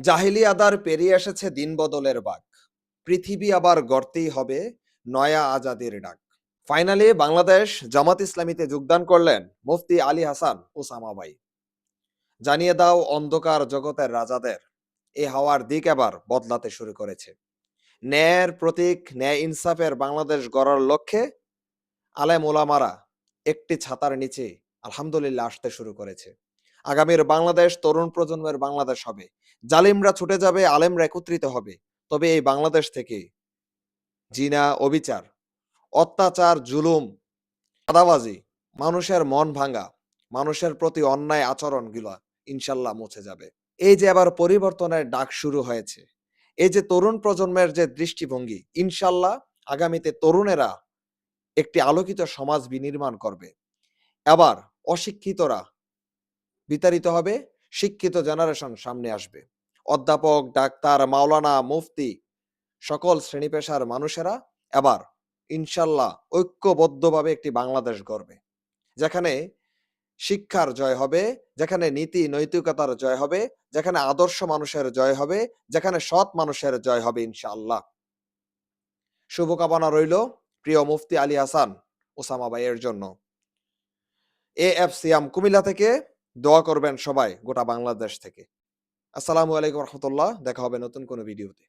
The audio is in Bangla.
জাহিলি আদার পেরিয়ে এসেছে দিন বদলের বাঘ। পৃথিবী আবার গড়তেই হবে নয়া আজাদির ডাক। ফাইনালি বাংলাদেশ জামাত ইসলামীতে যোগদান করলেন মুফতি আলী হাসান ওসামা ভাই। জানিয়ে দাও অন্ধকার জগতের রাজাদের, এ হাওয়ার দিক এবার বদলাতে শুরু করেছে। ন্যায়ের প্রতীক, ন্যায় ইনসাফের বাংলাদেশ গড়ার লক্ষ্যে আলেম ওলামারা একটি ছাতার নিচে আলহামদুলিল্লাহ আসতে শুরু করেছে। আগামীর বাংলাদেশ, তরুণ প্রজন্মের বাংলাদেশ হবে। জালিমরা ছুটে যাবে, আলেমরা একত্রিত হবে। তবে এই বাংলাদেশ থেকে জিনা, অবিচার, অত্যাচার, জুলুম, চাঁদাবাজি, মানুষের মন ভাঙা, মানুষের প্রতি অন্যায় আচরণগুলো ইনশাল্লাহ মুছে যাবে। এই যে আবার পরিবর্তনের ডাক শুরু হয়েছে, এই যে তরুণ প্রজন্মের যে দৃষ্টিভঙ্গি, ইনশাল্লাহ আগামীতে তরুণেরা একটি আলোকিত সমাজ বিনির্মাণ করবে। আবার অশিক্ষিতরা বিতাড়িত হবে, শিক্ষিত জেনারেশন সামনে আসবে। অধ্যাপক, ডাক্তার, মাওলানা, মুফতি, সকল শ্রেণি পেশার মানুষেরা এবার ইনশাল্লাহ ঐক্যবদ্ধভাবে একটি বাংলাদেশ গড়বে, যেখানে শিক্ষার জয় হবে, যেখানে নীতি নৈতিকতার জয় হবে, যেখানে আদর্শ মানুষের জয় হবে, যেখানে সৎ মানুষের জয় হবে ইনশাআল্লাহ শুভকামনা রইল প্রিয় মুফতি আলী হাসান ওসামা ভাইয়ের জন্য। এ এফ সিয়াম কুমিল্লা থেকে দোয়া করবেন সবাই গোটা বাংলাদেশ থেকে। আসসালামু আলাইকুম রহমতুল্লাহ দেখা হবে নতুন কোনো ভিডিওতে।